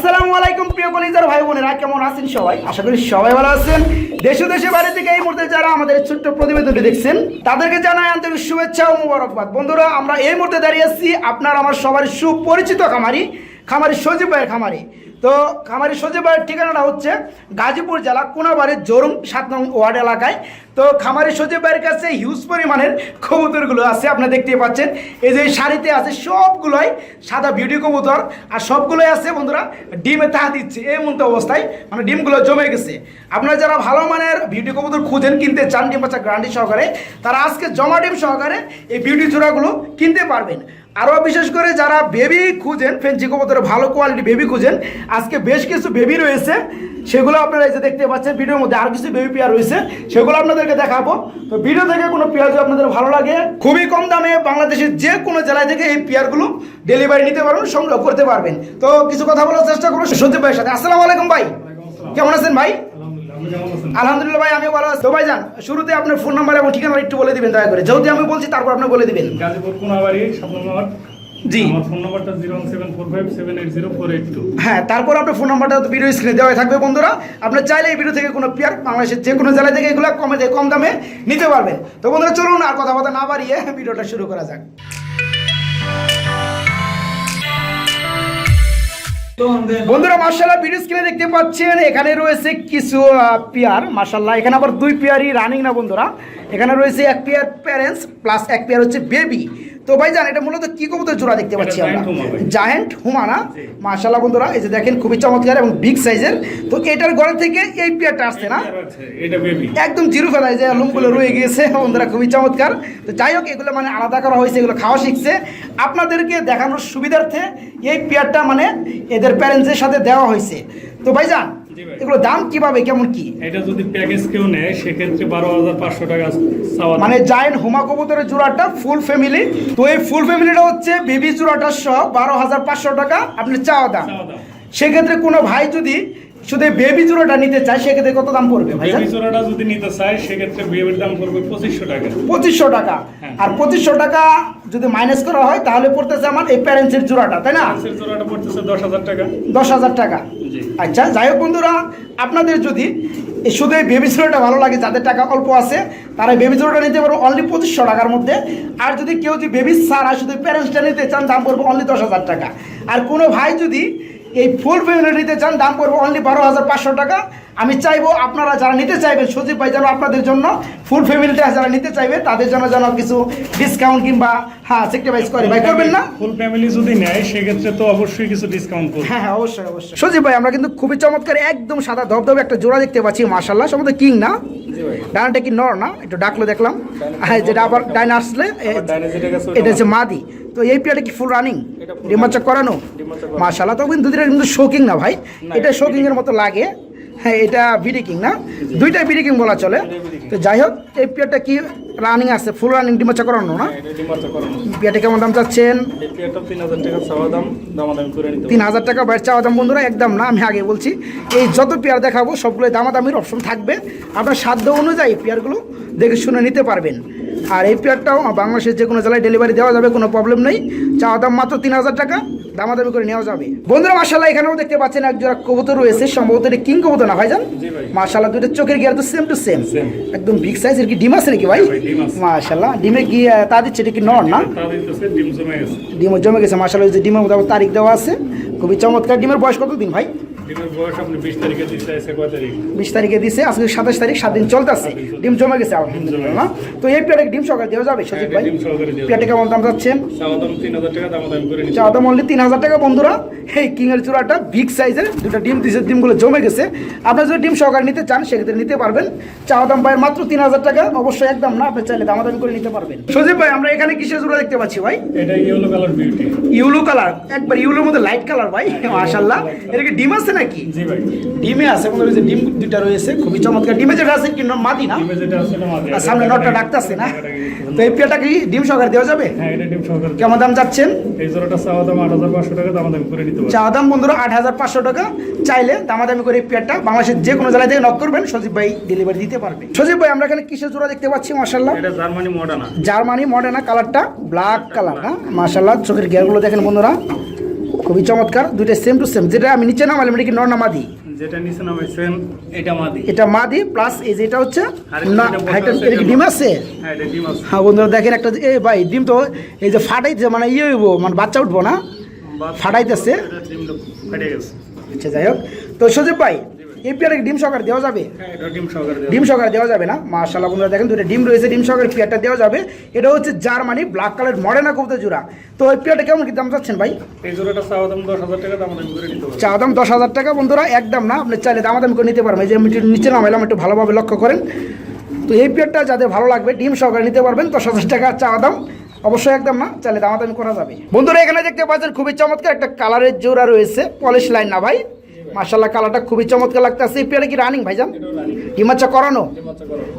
আসসালামু আলাইকুম প্রিয় কলিজার ভাই বোনেরা, কেমন আছেন সবাই? আশা করি সবাই ভালো আছেন। দেশে দেশে বাইরে থেকে এই মুহূর্তে যারা আমাদের ছোট্ট প্রতিবেদনটি দেখছেন, তাদেরকে জানাই আন্তরিক শুভেচ্ছা ও মুবারকবাদ। বন্ধুরা, আমরা এই মুহূর্তে দাঁড়িয়ে আছি আপনার, আমার সবার সুপরিচিত খামারি খামারি সজীব ভাইয়ের খামারি। তো খামারি সজীব ভাইয়ের ঠিকানাটা হচ্ছে গাজীপুর জেলা কোনাবাড়ির জোরুম সাত নং ওয়ার্ড এলাকায়। তো খামারি সজীব ভাইয়ের কাছে হিউজ পরিমাণের কবুতরগুলো আছে আপনারা দেখতে পাচ্ছেন। এই যে শাড়িতে আছে সবগুলোই সাদা বিউটি কবুতর, আর সবগুলোই আছে বন্ধুরা, ডিমে তাহা দিচ্ছে। এই মতো অবস্থায় মানে ডিমগুলো জমে গেছে। আপনারা যারা ভালো মানের বিউটি কবুতর খুঁজেন, কিনতে চান ডিম বাচ্চা গ্রান্ডি সহকারে, তারা আজকে জমা ডিম সহকারে এই বিউটি জোড়াগুলো কিনতে পারবেন। আরও বিশেষ করে যারা বেবি খুঁজেন ফেন্সি কবুতরের ভালো কোয়ালিটি বেবি খুঁজেন আজকে বেশ কিছু বেবি রয়েছে। সেগুলো আপনারা এই যে দেখতে পাচ্ছেন ভিডিওর মধ্যে আর কিছু বেবি পেয়ার রয়েছে। সেগুলো আপনাদেরকে দেখাবো। তো ভিডিও থেকে কোনো পেয়ার যদি আপনাদের ভালো লাগে খুবই কম দামে বাংলাদেশের যে কোনো জেলায় থেকে এই পেয়ারগুলো ডেলিভারি নিতে পারবেন সংগ্রহ করতে পারবেন। তো কিছু কথা বলার চেষ্টা করব। সত্যি ভাইয়ের সাথে। আসসালামু আলাইকুম ভাই। কেমন আছেন ভাই? আলহামদুলিল্লাহ ভাই আমি ভালো আছি। তো ভাই যান শুরুতে আপনার ফোন নাম্বার এবং ঠিকানা একটু বলে দিবেন দয়া করে। যেহেতু আমি বলছি তারপর আপনি বলে দিবেন। গাজীপুর কোনাবাড়ি সাত নম্বর জি। আমার ফোন নাম্বারটা zero seven four five seven eight zero four eight two হ্যাঁ তারপর আপনার ফোন নাম্বারটা ভিডিও স্ক্রিনে দেওয়া থাকবে বন্ধুরা। আপনার চাইলে এই ভিডিও থেকে কোনো পেয়ার বাংলাদেশের যে কোনো জেলা থেকে এগুলো কমে কম দামে নিতে পারবেন। তো বন্ধুরা চলুন আর কথা কথা না বাড়িয়ে ভিডিওটা শুরু করা যাক। বন্ধুরা মার্শাল্লাহ ভিডিও স্ক্রিনে দেখতে পাচ্ছেন, এখানে রয়েছে কিছু পেয়ার মার্শাল্লাহ এখানে আবার দুই পেয়ারই রানিং না বন্ধুরা, এখানে রয়েছে এক পেয়ার প্যারেন্টস প্লাস এক পেয়ার হচ্ছে বেবি তো ভাই জান এটা মূলত কি কবুতর জোড়া দেখতে পাচ্ছি আমরা? জায়েন্ট হুমানা জি। মার্শাল্লাহ বন্ধুরা এই যে দেখেন খুবই চমৎকার এবং বিগ সাইজের তো এটার ঘরে থেকে এই পেয়ারটা আসছে না? একদম জিরো ফেলায় যে লুমগুলো রয়ে গিয়েছে বন্ধুরা খুবই চমৎকার। তো যাই হোক এগুলো মানে আলাদা করা হয়েছে এগুলো খাওয়া শিখছে। আপনাদেরকে দেখানোর সুবিধার্থে এই পেয়ারটা মানে এদের প্যারেন্টসের সাথে দেওয়া হয়েছে। তো ভাইজান। এগুলো দাম কীভাবে কেমন কি? এটা যদি প্যাকেজ কেউ নেয় সেক্ষেত্রে বারো হাজার পাঁচশো টাকা মানে জায়েন্ট হুমা কবুতরের জোড়াটা ফুল ফ্যামিলি তো এই ফুল ফ্যামিলিটা হচ্ছে বেবি জোড়াটা সহ বারো হাজার পাঁচশো টাকা আপনি চাওয়া দাম। সেক্ষেত্রে কোনো ভাই যদি শুধু বেবি জোড়াটা নিতে চায় সেক্ষেত্রে কত দাম পড়বে ভাইজান? বেবি চোরাটা যদি নিতে চায় সেক্ষেত্রে বেবির দাম পড়বে পঁচিশশো টাকা। পঁচিশশো টাকা। হ্যাঁ। আর পঁচিশশো টাকা যদি মাইনাস করা হয় তাহলে পড়তেছে আমার এই প্যারেন্টসের জোড়াটা তাই না? চোরাটা পড়তেছে দশ হাজার টাকা। দশ হাজার টাকা। আচ্ছা যাই হোক বন্ধুরা আপনাদের যদি শুধু এই বেবি জোড়াটা ভালো লাগে যাদের টাকা অল্প আছে তারা বেবি জোড়াটা নিতে পারব অনলি পঁচিশশো টাকার মধ্যে। আর যদি কেউ যদি বেবি ছাড়া শুধু প্যারেন্টসটা নিতে চান দাম পড়বে অনলি দশ হাজার টাকা। আর কোনো ভাই যদি এই ফুল ফ্যামিলি নিতে চান দাম পড়বে অনলি বারো হাজার পাঁচশো টাকা। আমি চাইব আপনারা যারা নিতে চাইবেন সজীব ভাই যেন আপনাদের জন্য ফুল ফ্যামিলিটা যারা নিতে চাইবে তাদের জন্য যেন কিছু ডিসকাউন্ট কিংবা হ্যাঁ সেক্রিফাইস করে। ভাই করবেন না? ফুল ফ্যামিলি যদি নেয় সেক্ষেত্রে তো অবশ্যই কিছু ডিসকাউন্ট করবে। হ্যাঁ হ্যাঁ অবশ্যই অবশ্যই। সজীব ভাই আমরা কিন্তু খুবই চমৎকার একদম সাদা ধবধবে একটা জোড়া দেখতে পাচ্ছি মার্শাল্লাহ সম্ভবত কিং না? ডানাটা কি নর না? একটু ডাকলো দেখলাম। হ্যাঁ যেটা আবার ডাইন আসলে এটা হচ্ছে মাদি। তো এই পিয়াটা কি ফুল রানিং ডিমাচা করানো? মাশাল্লাহ তো কিন্তু শৌকিং কিন্তু শোকিং না ভাই। এটা শৌকিংয়ের এর মতো লাগে। হ্যাঁ এটা বিডি কিং না? দুইটাই বিডি কিং বলা চলে। তো যাই হোক এই পেয়ারটা কি রানিং আছে? ফুল রানিং ডিমাচা করানো না? হ্যাঁ, পেয়ারটা কেমন দাম চাচ্ছেন? তিন হাজার টাকা বাইর চাওয়া দাম বন্ধুরা একদম না আমি আগে বলছি। এই যত পেয়ার দেখাবো সবগুলো দামাদামির অপশন থাকবে। আপনার সাধ্য অনুযায়ী পেয়ারগুলো দেখে শুনে নিতে পারবেন। আর এই পেয়ারটাও বাংলাদেশের যে কোনো জেলায় ডেলিভারি দেওয়া যাবে কোনো প্রবলেম নেই। চাওয়া দাম মাত্র তিন হাজার টাকা। দামাদামি করে নেওয়া যাবে। বন্ধুরা মাসাল্লাহ এখানেও দেখতে পাচ্ছেন এক জোড়া কবুতর রয়েছে। সম্ভবত এটা কিং কবুতর না ভাইজান? জান ভাই। মাসাল্লাহ দুটো চোখের গিয়ার তো সেম টু সেম একদম বিগ সাইজ এর কি ডিম আছে নাকি ভাই। মাসাল্লাহ ডিমে কি তা দিচ্ছে এটা কি নর না? ডিম জমে গেছে। মাসাল্লাহ যে ডিমের মধ্যে তারিখ দেওয়া আছে। খুবই চমৎকার। ডিমের বয়স কত দিন ভাই? বিশ তারিখে দিছে আজকে সাতাশ তারিখ সাত দিন চলতেছে। ডিম জমে গেছে আলহামদুলিল্লাহ তো এই পেয়ারে ডিম সকাল দেওয়া যাবে সজিব ভাই? সহকারে দেওয়া পেয়ারটা কেমন দাম যাচ্ছেন চাওয়া দাম অনলি তিন হাজার টাকা বন্ধুরা। এই কিংয়ের চূড়াটা বিগ সাইজের দুটো ডিম দিছে ডিমগুলো জমে গেছে। আপনারা যদি ডিম সহকারে নিতে চান সেক্ষেত্রে নিতে পারবেন। চাওয়া দাম ভাইয়ের মাত্র তিন হাজার টাকা অবশ্যই একদম না আপনি চাইলে দামাদামি করে নিতে পারবেন। সজীব ভাই আমরা এখানে কিসের জোড়া দেখতে পাচ্ছি ভাই? এটা yellow colour beauty yellow colour একবার ইউলোর মধ্যে লাইট কালার ভাই মাশাল্লাহ এটা কি ডিম আছে নাকি? ডিমে আছে বন্ধুরা, এই যে ডিম দুটা রয়েছে খুবই চমৎকার। ডিমে যেটা আছে কি মাদি না? আর সামনে নটটা ডাকতেছে না? তো এই পেয়ারটা কি ডিম সহকারে দেওয়া যাবে? হ্যাঁ এটা ডিম সহকারে। কেমন দাম যাচ্ছেন এই জোড়াটা চাওয়া দাম আট হাজার পাঁচশো টাকা দামাদামি করে নিতে পারবে চা দাম বন্ধুরা আট হাজার পাঁচশো টাকা। চাইলে দামাদামি করে এই পেয়ারটা বাংলাদেশের যে কোনো জেলায় থেকে নক করবেন সজীব ভাই ডেলিভারি দিতে পারবে। সজীব ভাই আমরা এখানে কিসের জোড়া দেখতে পাচ্ছি মাসাল্লাহ এটা জার্মানি মডার্না জার্মানি মডার্না কালারটা ব্ল্যাক কালার না? মাসাল্লাহ চোখের গিয়ারগুলো দেখেন বন্ধুরা। খুবই চমৎকার। দুইটা সেম টু সেম যেটা আমি নিচে নামালাম এটা কি নর না মাদি? যেটা নিচে নামাই সেম এটা মাদি। এটা মাদি প্লাস এই যে এটা হচ্ছে না হাইটার হাইটা এটা কি ডিম আছে? হ্যাঁ এটা ডিম আছে। হ্যাঁ বন্ধুরা দেখেন একটা এই ভাই ডিম তো এই যে ফাটাইছে মানে ইয়ে হইবো মানে বাচ্চা উঠবো না? ফাটাইতেছে? ডিম ডিমটা ফেটে গেছে। আচ্ছা যাই হোক। তো সজীব ভাই এই পেয়ারে ডিম সহকারে দেওয়া যাবে? হ্যাঁ ডিম সহকারে দেওয়া যাবে। না? মাশাল্লাহ বন্ধুরা দেখেন দুটো ডিম রয়েছে ডিম সহকারে পেয়ারটা দেওয়া যাবে। এটা হচ্ছে জার্মানি ব্ল্যাক কালার মডেনা কবুতর জোড়া। তো ওই পেয়ারটা কেমন কি দাম চাচ্ছেন ভাই? এই জোড়াটা চাওয়া দাম দশ হাজার টাকা দাম দামি দাম দশ হাজার টাকা বন্ধুরা একদম না। আপনি চাইলে দামাদামি করে নিতে পারবেন। যে নিচে নামাইলাম একটু ভালোভাবে লক্ষ্য করেন। তো এই পেয়ারটা যাদের ভালো লাগবে ডিম সহকারে নিতে পারবেন দশ হাজার টাকা চা দাম। অবশ্যই একদম না চাইলে দামাদামি করা যাবে। বন্ধুরা এখানে দেখতে পাচ্ছেন খুবই চমৎকার একটা কালারের জোড়া রয়েছে পলিশ লাইন না ভাই। মার্শাল্লাহ কালারটা খুবই চমৎকার লাগতেছে। এই পেয়ারে কি রানিং ভাইজান? রানি করানো?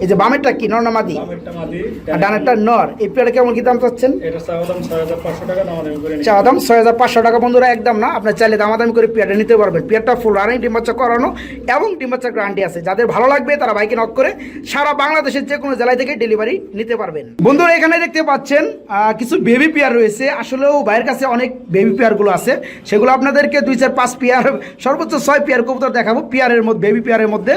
এই যে বামেরটা কি? নর না মাদি? আর ডানেরটা নর। এই পেয়ারে কেমন কি দাম চাচ্ছেন? চা দাম ছয় হাজার পাঁচশো টাকা বন্ধুরা একদম না আপনার চাইলে দামাদামি করে পেয়ারটা নিতে পারবেন। পেয়ারটা ফুল রানিং ডিম করানো এবং ডিম বাচ্চার গ্যারান্টি আছে। যাদের ভালো লাগবে তারা বাইকে নক করে সারা বাংলাদেশের যে কোনো জেলায় থেকে ডেলিভারি নিতে পারবেন। বন্ধুরা এখানে দেখতে পাচ্ছেন আহ, কিছু বেবি পেয়ার রয়েছে। আসলেও ভাইয়ের কাছে অনেক বেবি পেয়ারগুলো আছে। সেগুলো আপনাদেরকে দুই চার পাঁচ পেয়ার সর্বোচ্চ ছয় পেয়ার কবুতর দেখাবো, পেয়ারের মধ্যে বেবি পেয়ারের মধ্যে।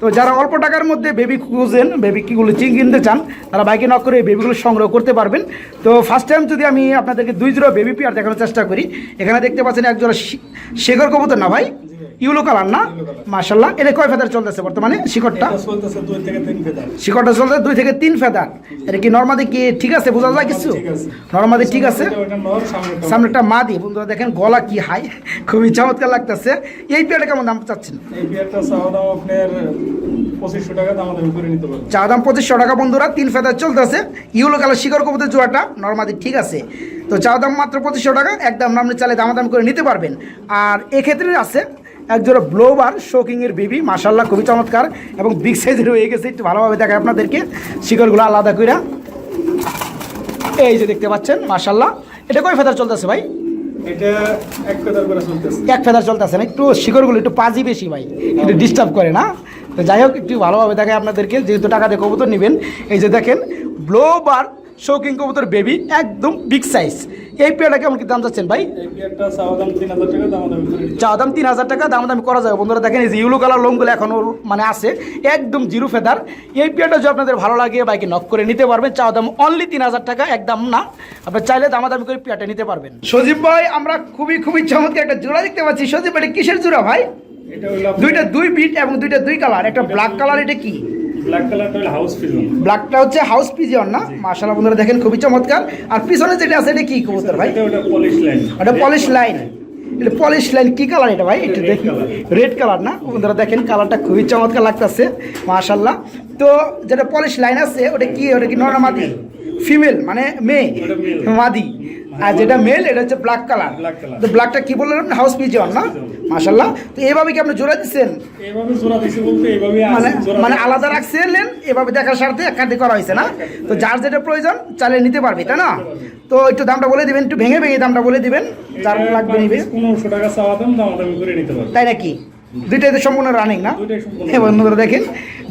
তো যারা অল্প টাকার মধ্যে বেবি খুঁজেন বেবি কিগুলো চিং কিনতে চান, তারা বাইকে নক করে বেবিগুলো সংগ্রহ করতে পারবেন। তো ফার্স্ট টাইম যদি আমি আপনাদেরকে দুই জোড়া বেবি পেয়ার দেখানোর চেষ্টা করি, এখানে দেখতে পাচ্ছেন এক জোড়া শেখর কবুতর না ভাই? ইউলো কালার না? মার্শাল্লাহ এটা কয় ফেদার চলতেছে বর্তমানে শিকড়টা? এটা চলতেছে দুই থেকে তিন ফেদার। শিকড়টা চলতে দুই থেকে তিন ফেদার। এটা কি নর্মাদি কি ঠিক আছে বোঝা যায় কিছু? নর্মাদি ঠিক আছে? ওটা নর সামনে সামনে একটা মা দিয়ে বন্ধুরা দেখেন গলা কি হাই। খুবই চমৎকার লাগতেছে। এই পেয়ারটা কেমন দাম চাচ্ছেন? চা দাম পঁচিশশো টাকা বন্ধুরা তিন ফেদার চলতেছে। ইউলো কালার শিকড় কবুতর জোয়াটা নর্মাদি ঠিক আছে। তো চা দাম মাত্র পঁচিশশো টাকা একদম আপনি চালে দামাদাম করে নিতে পারবেন। আর এক্ষেত্রে আছে একজোড়া ব্লোবার শোকিংয়ের বেবি মাসাল্লাহ খুবই চমৎকার এবং বিগ সাইজের হয়ে গেছে। একটু ভালোভাবে দেখায় আপনাদেরকে। শিকড়গুলো আলাদা কইরা। এই যে দেখতে পাচ্ছেন মাসাল্লাহ এটা কয় ফেদার চলতেছে ভাই? এক ফেদার চলতেছে। এক ফেদার চলতেছে না একটু শিকড়গুলো একটু পাজি বেশি ভাই একটু ডিস্টার্ব করে না। তো যাই হোক একটু ভালোভাবে দেখায় আপনাদেরকে যেহেতু টাকা দিয়ে কবুতর নেবেন। এই যে দেখেন ব্লোবার শৌকিং কবুতর বেবি একদম বিগ সাইজ এই পেয়ারটা কেমন কি দাম যাচ্ছেন ভাই? চা দাম তিন হাজার টাকা দাম দামি করা যাবে বন্ধুরা দেখেন এই যে ইউলো কালার লোমগুলো এখনও মানে আছে একদম জিরো ফেদার এই পেয়ারটা যদি আপনাদের ভালো লাগে বাইকে নক করে নিতে পারবেন। চা দাম অনলি তিন হাজার টাকা একদম না। আপনার চাইলে দামাদামি করে পেয়ারটা নিতে পারবেন। সজীব ভাই আমরা খুবই খুবই চমৎকার একটা জোড়া দেখতে পাচ্ছি। সজীব ভাই কিসের জোড়া ভাই? দুইটা দুই বিট এবং দুইটা দুই কালার একটা ব্ল্যাক কালার এটা কি? ব্ল্যাকটা হচ্ছে হাউস পিজিয়ন না? মাশাআল্লাহ বন্ধুরা দেখেন খুবই চমৎকার। আর পিছনে যেটা আছে এটা কি কবুতর ভাই? এটা ওটা পলিশ লাইন এটা পলিশ লাইন এটা পলিশ লাইন কি কালার এটা ভাই? একটু Red দেখি। রেড কালার না? বন্ধুরা দেখেন কালারটা খুবই চমৎকার লাগতেছে তো যেটা পলিশ লাইন আছে ওটা কি ওটা কি ফিমেল মানে মেয়ে। মাদি। আর যেটা মেল এটা হচ্ছে ব্ল্যাক কালার তো ব্ল্যাকটা কি বললেন হাউস পিজিয়ন না? মাশাআল্লাহ। তো এইভাবে কি আপনি জোড়া দিচ্ছেন? মানে মানে। আলাদা রাখছিলেন এভাবে দেখার স্বার্থে একাধিক করা হয়েছে না? তো যার যেটা প্রয়োজন চালিয়ে নিতে পারবি তাই না? তো একটু দামটা বলে দিবেন একটু ভেঙে ভেঙে দামটা বলে দিবেন যার এটা লাগবে নিবে। পনেরোশো টাকা চাওয়া দাম দাম করে নিতে পারবেন তাই নাকি? দুইটাই তো সম্পূর্ণ রানিং না? হ্যাঁ বন্ধুরা দেখেন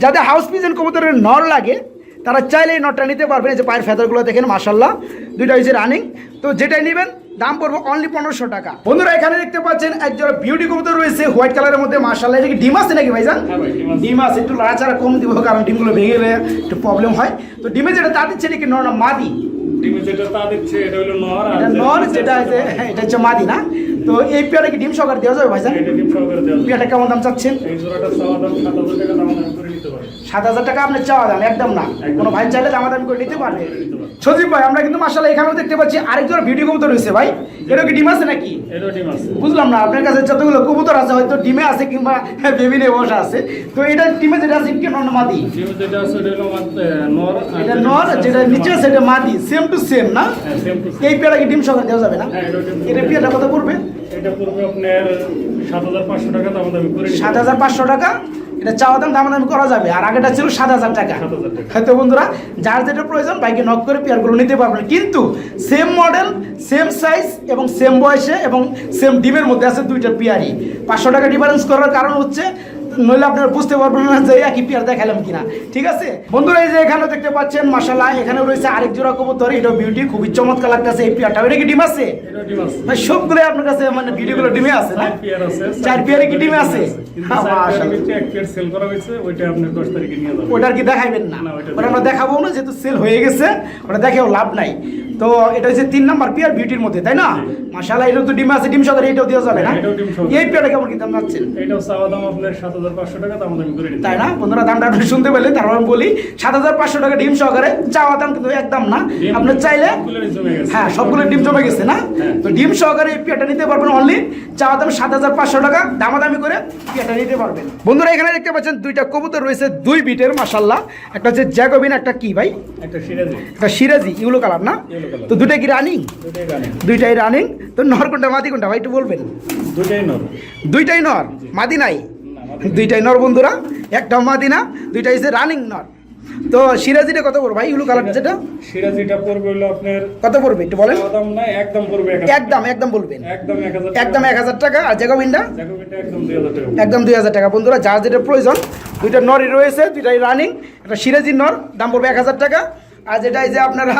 যাদের হাউস পিজন কবুতরের নর লাগে তারা চাইলে এই নটটা নিতে পারবেন যে পায়ের ফেদারগুলো দেখেন মাসাল্লাহ দুইটা হয়েছে রানিং তো যেটাই নেবেন দাম পড়ব অনলি পনেরোশো টাকা। বন্ধুরা এখানে দেখতে পাচ্ছেন একজন বিউটি কবুতর রয়েছে হোয়াইট কালারের মধ্যে মাসাল্লাহ এটা কি ডিম আছে নাকি ভাইজান? হ্যাঁ ভাই, ডিম আছে। একটু লাড়াচাড়া কম দিব কারণ ডিমগুলো ভেঙে গেলে একটু প্রবলেম হয়। তো ডিমে যেটা তা দিচ্ছে নাকি নর মাদি? ডিমে যেটা নর হ্যাঁ, এটা হচ্ছে মাদি না? তো এই পেয়ারে কি ডিম সহকারে দেওয়া যাবে ভাইজান? পেয়ারটা কেমন দাম চাচ্ছেন এই জোড়াটা চাওয়া দাম সাত হাজার টাকা দাম দামি আপনি চাওয়া দাম একদম না। কোনো ভাই চাইলে দামাদামি করে নিতে পারবে। সজীব ভাই আমরা কিন্তু মাসাল্লাহ এখানেও দেখতে পাচ্ছি আরেকজন ভিডিও কবুতর রয়েছে ভাই। এটা কি ডিম আছে নাকি? বুঝলাম না আপনার কাছে যতগুলো কবুতর আছে হয়তো ডিমে আছে কিংবা বেবিনে বসা আছে। তো এটা ডিমে যেটা আছে কি মাদি। এটা নর যেটা নিচে আছে। এটা মাদি। সেম টু সেম না? হ্যাঁ। এই পেয়ারা কি ডিম সহকারে দেওয়া যাবে না? হ্যাঁ, এটা পেয়ারটা কত পড়বে? এটা পড়বে আপনার সাত হাজার পাঁচশো টাকা দাম দামি করে সাত হাজার পাঁচশো টাকা? এটা চাওয়া দাম দামাদামি করা যাবে। আর আগেটা ছিল সাত হাজার টাকা। 7,000 হয়তো বন্ধুরা যার যেটা প্রয়োজন বাইকে নক করে পেয়ারগুলো নিতে পারবেন। কিন্তু সেম মডেল সেম সাইজ এবং সেম বয়সে এবং সেম ডিমের মধ্যে আছে দুইটা পেয়ারই পাঁচশো টাকা ডিফারেন্স করার কারণ হচ্ছে নইলে আপনারা বুঝতে পারবেন না যে একই পেয়ার দেখালাম কিনা। ঠিক আছে? বন্ধুরা এই যে এখানে দেখতে পাচ্ছেন মাসাল্লাহ এখানে রয়েছে আরেক জোড়া কবুতর এটা বিউটি খুবই চমৎকার লাগতেছে এই পেয়ারটা এটা কি ডিম আছে? সবগুলো আপনার কাছে মানে ভিডিওগুলো ডিমে আছে না? চার পেয়ার কি ডিমে আছে? হ্যাঁ, কি দেখাইবেন না, ওটা আমরা দেখাবো না যেহেতু সেল হয়ে গেছে ওটা দেখেও লাভ নাই। তো এটা হচ্ছে তিন নাম্বার পিয়ার বিউটির মধ্যে তাই না? মাশাআল্লাহ এটা তো ডিম আছে ডিম সহকারে এটাও দেওয়া যাবে না। এই পেয়ারটা কেমন কি দাম যাচ্ছেন এটাও চাওয়া দাম আপনার সাত হাজার পাঁচশো টাকা দাম দামি করে নিতে তাই না? বন্ধুরা দামটা আপনি শুনতে পেলেন তারপর আমি বলি সাত হাজার পাঁচশো টাকা ডিম সহকারে চাওয়া দাম কিন্তু একদম না। আপনি চাইলে। হ্যাঁ সবগুলো ডিম জমে গেছে না? হ্যাঁ। তো ডিম সহকারে এই পেয়ারটা নিতে পারবেন অনলি চাওয়া দাম সাত হাজার পাঁচশো টাকা দামাদামি করে পেয়ারটা নিতে পারবেন। বন্ধুরা এখানে দেখতে পাচ্ছেন দুইটা কবুতর রয়েছে দুই বিটের মাসাল্লাহ একটা হচ্ছে জ্যাকোবিন একটা কি ভাই? একটা সিরাজি। একটা সিরাজি ইউলো কালার না? তো দুইটা কি রানিং দুটাই দুইটাই রানিং তো নর কোনটা মাদি কোনটা? ভাই একটু বলবেন। দুটাই নর। দুইটাই নর? মাদি নাই? দুইটাই নর বন্ধুরা একটা মাদি না দুইটাই হচ্ছে রানিং নর। তো সিরাজিটা কত পড়বে ভাই? ইউলো কালার যেটা সিরাজিটা পড়বে হলো আপনার কত পড়বে একটু বলেন? চাওয়া দাম না একদম পড়বে একদম একদম বলবেন। একদম এক হাজার একদম এক হাজার টাকা আর জ্যাকোবিনটা? জ্যাকোবিনটা একদম দুই হাজার টাকা। একদম দুই হাজার টাকা। বন্ধুরা যার যেটা প্রয়োজন দুইটা নরই রয়েছে দুইটাই রানিং একটা সিরাজির নর দাম পড়বে এক হাজার টাকা। আর যেটা এই যে আপনারা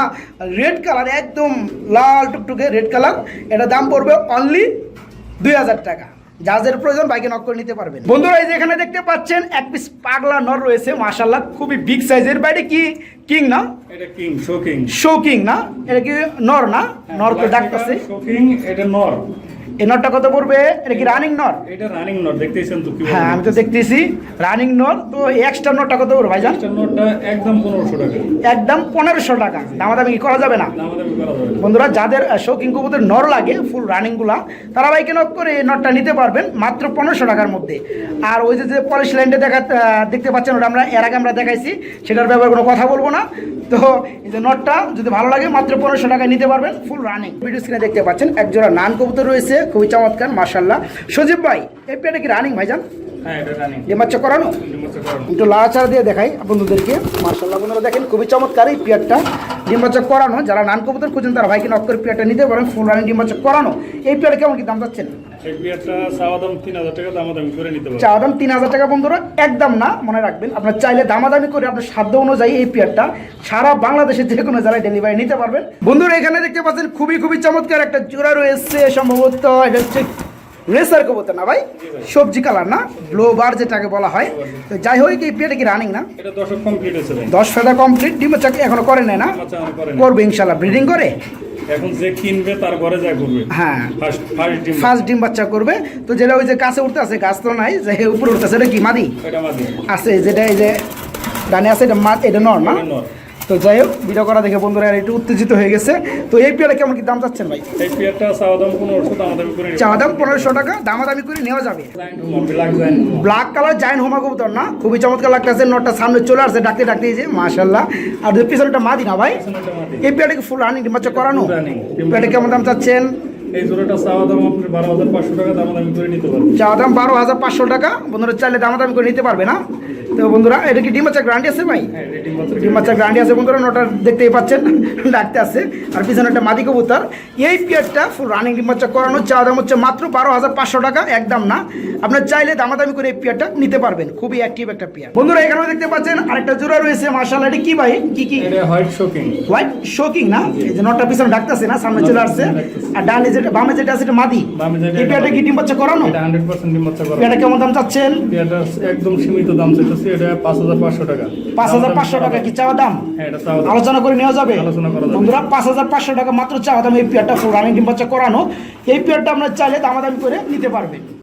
রেড কালার একদম লাল টুকটুকে রেড কালার এটা দাম পড়বে অনলি দুই হাজার টাকা। যেটা প্রয়োজন বাইকে নক করে নিতে পারবেন। বন্ধুরা এই যে এখানে দেখতে পাচ্ছেন এক পিস পাগলা নর রয়েছে মাশাল্লাহ খুবই বিগ সাইজের বাইরে কি কিং না? এটা king show king show king না? এটা কি নর না? নর তো ডাকতেছে। শো কিং এটা নর। এই নরটা কত পড়বে? এটা কি রানিং নর এটা রানিং নর দেখতেছেন তো কি হ্যাঁ আমি তো দেখতেছি। রানিং নর তো এক্সট্রা নটটা কত পড়বে ভাইজান? নটটা একদম পনেরোশো টাকা। একদম পনেরোশো টাকা। দামাদামি কি করা যাবে না? দামাদামি করা যাবে না। বন্ধুরা যাদের শৌখিন কবুতর নর লাগে ফুল রানিংগুলা তারা বাইকে নক করে এই নটটা নিতে পারবেন মাত্র পনেরোশো টাকার মধ্যে। আর ওই যে যে পলিশ লাইনটা দেখা দেখতে পাচ্ছেন ওটা আমরা এর আগে আমরা দেখাইছি সেটার ব্যাপারে কোনো কথা বলব না। তো এই যে নটটা যদি ভালো লাগে মাত্র পনেরোশো টাকায় নিতে পারবেন ফুল রানিং ভিডিও স্ক্রিনে দেখতে পাচ্ছেন একজোড়া নান কবুতর রয়েছে। খুবই চমৎকার মার্শাল্লাহ সজীব ভাই এই পেটে কি রানিং ভাইজান? হ্যাঁ বাচ্চা করানো? একটু লাড়াচাড়া দিয়ে দেখাই বন্ধুদেরকে মার্শাল্লাহ বন্ধুরা দেখেন খুবই চমৎকার এই পেয়ারটা ডিম্বাচক করানো যারা নান কবুতর খুঁজেন তারা ভাইকে নক করে পেয়ারটা নিতে পারেন ফুল রানিং ডিম্বাচক করানো। এই পিয়ার কেমন কি দাম বিয়ারটা একদম না, মনে রাখবেন। আপনার চাইলে দামাদামি করে আপনার সাধ্য অনুযায়ী এই সারা ডেলিভারি নিতে পারবেন। বন্ধুরা, এখানে দেখতে পাচ্ছেন খুবই খুবই চমৎকার একটা জোড়া রয়েছে। সম্ভবত এটা হচ্ছে রেসার কবুতর না ভাই? সবজি কালার না? ব্লো বার যেটাকে বলা হয়। তো যাই হোক এই পেটে কি রানিং না? দশ ফেদা কমপ্লিট ডিম চাকরি এখনও করে নাই না। করবে ইনশাল্লাহ ব্রিডিং করে? এখন যে কিনবে তার ঘরে যায় করবে হ্যাঁ। ফার্স্ট ডিম। ফার্স্ট ডিম বাচ্চা করবে। তো যেটা ওই যে গাছে উঠতে আছে গাছ তো নাই যে উপরে উঠতেছে এটা কি মাদি। আছে যেটা এই যে ডানে আছে এটা মা এটা নর না? এটা নর। তো যাই হোক ভিডিও করা দেখে বন্ধুরা আর একটু উত্তেজিত হয়ে গেছে। তো এই পেয়ারে কেমন কি দাম চাচ্ছেন ভাই? এই পেয়ারটা চাওয়া দাম পনেরোশো দামাদামি করে চাওয়া দাম পনেরোশো টাকা দামাদামি করে নেওয়া যাবে। ব্ল্যাক কালার জাইন হোমা কবুতর না? খুবই চমৎকার লাগতেছে নটটা সামনে চলে আসছে ডাকতে ডাকতে যে মাশাল্লাহ আর দুই পিছনটা মাদি না ভাই? এই পেয়ারটা কি ফুল রানিং বাচ্চা করানো। পেয়ারটা কেমন দাম চাচ্ছেন? এই জোড়াটা চাওয়া দাম আপনি বারো হাজার পাঁচশো টাকা দামাদামি করে নিতে পারবেন। চাওয়া দাম বারো হাজার পাঁচশো টাকা। বন্ধুরা চাইলে দামাদামি করে নিতে পারবে না? তো বন্ধুরা এটা কি ডিম বাচ্চা গ্রান্টি আছে ভাই? হ্যাঁ ডিম বাচ্চা গ্রান্ডি আছে বন্ধুরা নটা দেখতেই পাচ্ছেন ডাকতে আছে। আর পিছনে একটা মাদি কবুতর। এই পিয়ারটা ফুল রানিং ডিম বাচ্চা করানোর চাওয়া দাম হচ্ছে মাত্র বারো হাজার পাঁচশো টাকা একদম না। আপনার চাইলে দামাদামি করে এই পিয়ারটা নিতে পারবেন। খুবই অ্যাক্টিভ একটা পিয়ার। বন্ধুরা এখানে দেখতে পাচ্ছেন আরেকটা জোড়া রয়েছে মার্শাল এটা কি ভাই? কি কি? হোয়াইট শোকিং হোয়াইট শোকিং না? এই যে নটা পিছনে ডাকতেছে না সামনে চলে আসছে। আর ডানে যেটা বামে যেটা আছে এটা মাদি। এই পিয়ারটা কি ডিম বাচ্চা করানো? এটা হান্ড্রেড পার্সেন্ট ডিম বাচ্চা করা পিয়ারটা কেমন দাম চাচ্ছেন? একদম সীমিত দাম চাইতেছি। এটা পাঁচ হাজার পাঁচশো টাকা। পাঁচ হাজার পাঁচশো টাকা কি চাওয়া দাম? হ্যাঁ আলোচনা করে নেওয়া যাবে। আলোচনা করা বন্ধুরা পাঁচ হাজার পাঁচশো টাকা মাত্র চাওয়া দাম এই পেয়ারটা ফুল রানিং ডিম বাচ্চা করানো। এই পেয়ারটা আপনার চাইলে দামাদামি করে নিতে পারবেন।